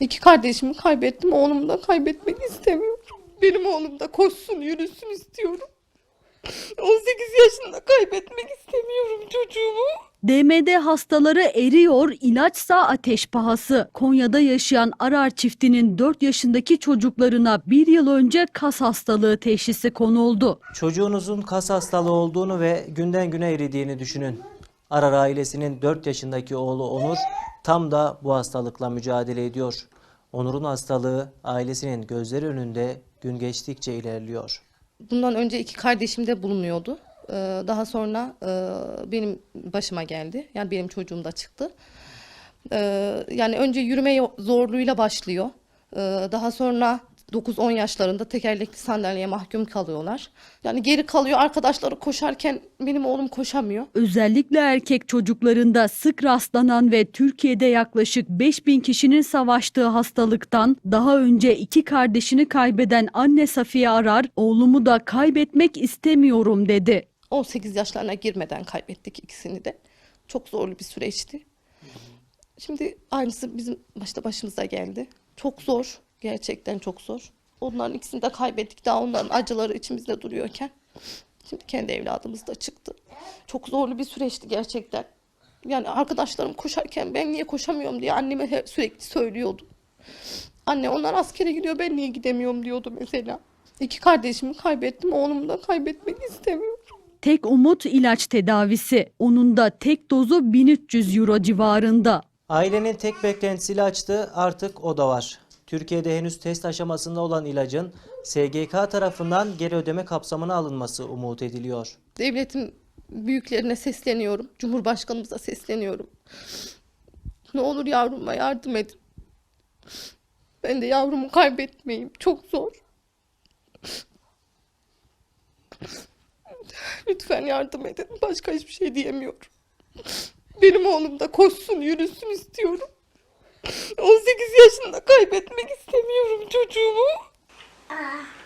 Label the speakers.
Speaker 1: İki kardeşimi kaybettim. Oğlumu da kaybetmek istemiyorum. Benim oğlum da koşsun, yürüsün istiyorum. 18 yaşında kaybetmek istemiyorum çocuğumu.
Speaker 2: DMD hastaları eriyor, ilaçsa ateş pahası. Konya'da yaşayan Arar çiftinin 4 yaşındaki çocuklarına bir yıl önce kas hastalığı teşhisi konuldu.
Speaker 3: Çocuğunuzun kas hastalığı olduğunu ve günden güne eridiğini düşünün. Arar ailesinin 4 yaşındaki oğlu Onur tam da bu hastalıkla mücadele ediyor. Onur'un hastalığı ailesinin gözleri önünde gün geçtikçe ilerliyor.
Speaker 1: Bundan önce iki kardeşim de bulunuyordu. Ee, Daha sonra e, benim başıma geldi. Yani benim çocuğum da çıktı. Ee, Yani önce yürüme zorluğuyla başlıyor. Ee, Daha sonra 9-10 yaşlarında tekerlekli sandalyeye mahkum kalıyorlar. Yani geri kalıyor arkadaşları koşarken benim oğlum koşamıyor.
Speaker 2: Özellikle erkek çocuklarında sık rastlanan ve Türkiye'de yaklaşık 5000 kişinin savaştığı hastalıktan daha önce iki kardeşini kaybeden anne Safiye Arar, oğlumu da kaybetmek istemiyorum dedi.
Speaker 1: 18 yaşlarına girmeden kaybettik ikisini de. Çok zorlu bir süreçti. Şimdi aynısı bizim başta başımıza geldi. Çok zor. Gerçekten çok zor. Onların ikisini de kaybettik. Daha onların acıları içimizde duruyorken. Şimdi kendi evladımız da çıktı. Çok zorlu bir süreçti gerçekten. Yani arkadaşlarım koşarken ben niye koşamıyorum diye anneme sürekli söylüyordu. Anne onlar askere gidiyor ben niye gidemiyorum diyordu mesela. İki kardeşimi kaybettim. Oğlumu da kaybetmek istemiyorum.
Speaker 2: Tek umut ilaç tedavisi. Onun da tek dozu 1300 euro civarında.
Speaker 3: Ailenin tek beklentisi ilaçtı artık o da var. Türkiye'de henüz test aşamasında olan ilacın SGK tarafından geri ödeme kapsamına alınması umut ediliyor.
Speaker 1: devletin büyüklerine sesleniyorum. Cumhurbaşkanımıza sesleniyorum. Ne olur yavruma yardım edin. Ben de yavrumu kaybetmeyeyim. Çok zor. Lütfen yardım edin. Başka hiçbir şey diyemiyorum. Benim oğlum da koşsun, yürüsün istiyorum. 18 yaşında kaybetmek istemiyorum çocuğumu. Ah.